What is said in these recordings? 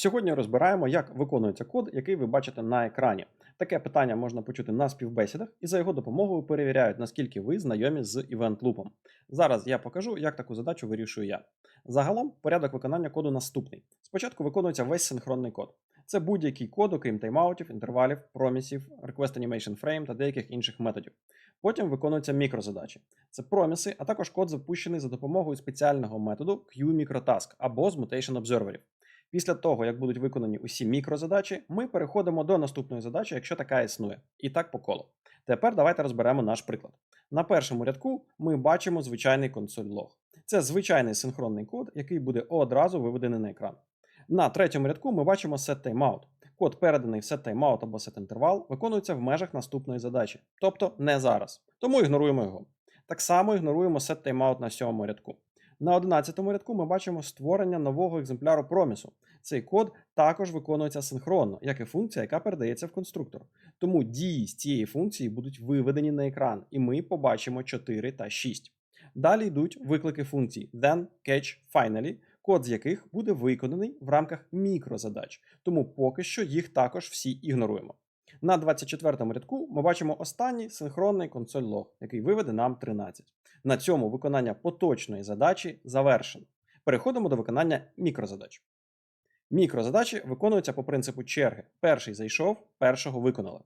Сьогодні розбираємо, як виконується код, який ви бачите на екрані. Таке питання можна почути на співбесідах, і за його допомогою перевіряють, наскільки ви знайомі з івент-лупом. Зараз я покажу, як таку задачу вирішую я. Загалом порядок виконання коду наступний. Спочатку виконується весь синхронний код. Це будь-який код, окрім тайм-аутів, інтервалів, промісів, request animation frame та деяких інших методів. Потім виконуються мікрозадачі. Це проміси, а також код запущений за допомогою спеціального методу QMicroTask або з Mutation Observerів. Після того, як будуть виконані усі мікрозадачі, ми переходимо до наступної задачі, якщо така існує. І так по колу. Тепер давайте розберемо наш приклад. На першому рядку ми бачимо звичайний консоль лог. Це звичайний синхронний код, який буде одразу виведений на екран. На третьому рядку ми бачимо setTimeout. Код, переданий в setTimeout або setInterval, виконується в межах наступної задачі, тобто не зараз. Тому ігноруємо його. Так само ігноруємо setTimeout на сьомому рядку. На 11 рядку ми бачимо створення нового екземпляру промісу. Цей код також виконується синхронно, як і функція, яка передається в конструктор. Тому дії з цієї функції будуть виведені на екран, і ми побачимо 4 та 6. Далі йдуть виклики функцій then, catch, finally, код з яких буде виконаний в рамках мікрозадач, тому поки що їх також всі ігноруємо. На 24 рядку ми бачимо останній синхронний консоль лог, який виведе нам 13. На цьому виконання поточної задачі завершено. Переходимо до виконання мікрозадач. Мікрозадачі виконуються по принципу черги. Перший зайшов, першого виконали.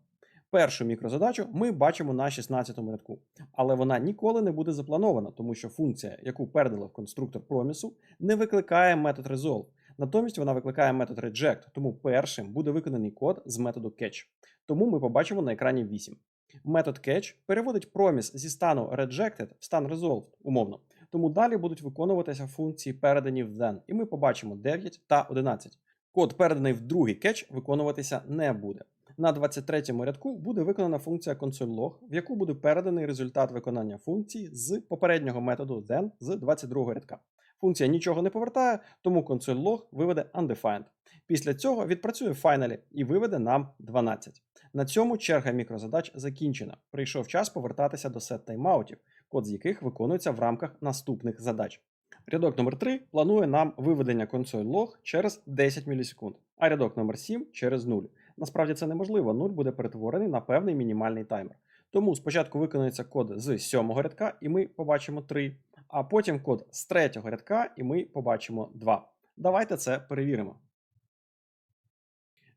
Першу мікрозадачу ми бачимо на 16 рядку, але вона ніколи не буде запланована, тому що функція, яку передали в конструктор промісу, не викликає метод resolve. Натомість вона викликає метод reject, тому першим буде виконаний код з методу catch. Тому ми побачимо на екрані 8. Метод catch переводить проміс зі стану rejected в стан resolved, умовно. Тому далі будуть виконуватися функції, передані в then, і ми побачимо 9 та 11. Код, переданий в другий кетч, виконуватися не буде. На 23-му рядку буде виконана функція console.log, в яку буде переданий результат виконання функції з попереднього методу then з 22 го рядка. Функція нічого не повертає, тому console.log виведе undefined. Після цього відпрацює finally і виведе нам 12. На цьому черга мікрозадач закінчена. Прийшов час повертатися до сет тайм-аутів, код з яких виконується в рамках наступних задач. Рядок номер 3 планує нам виведення консоль лог через 10 мілісекунд, а рядок номер 7 через 0. Насправді це неможливо, 0 буде перетворений на певний мінімальний таймер. Тому спочатку виконується код з 7 рядка, і ми побачимо 3, а потім код з третього рядка, і ми побачимо 2. Давайте це перевіримо.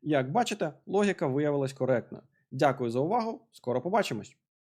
Як бачите, логіка виявилась коректна. Дякую за увагу. Скоро побачимось!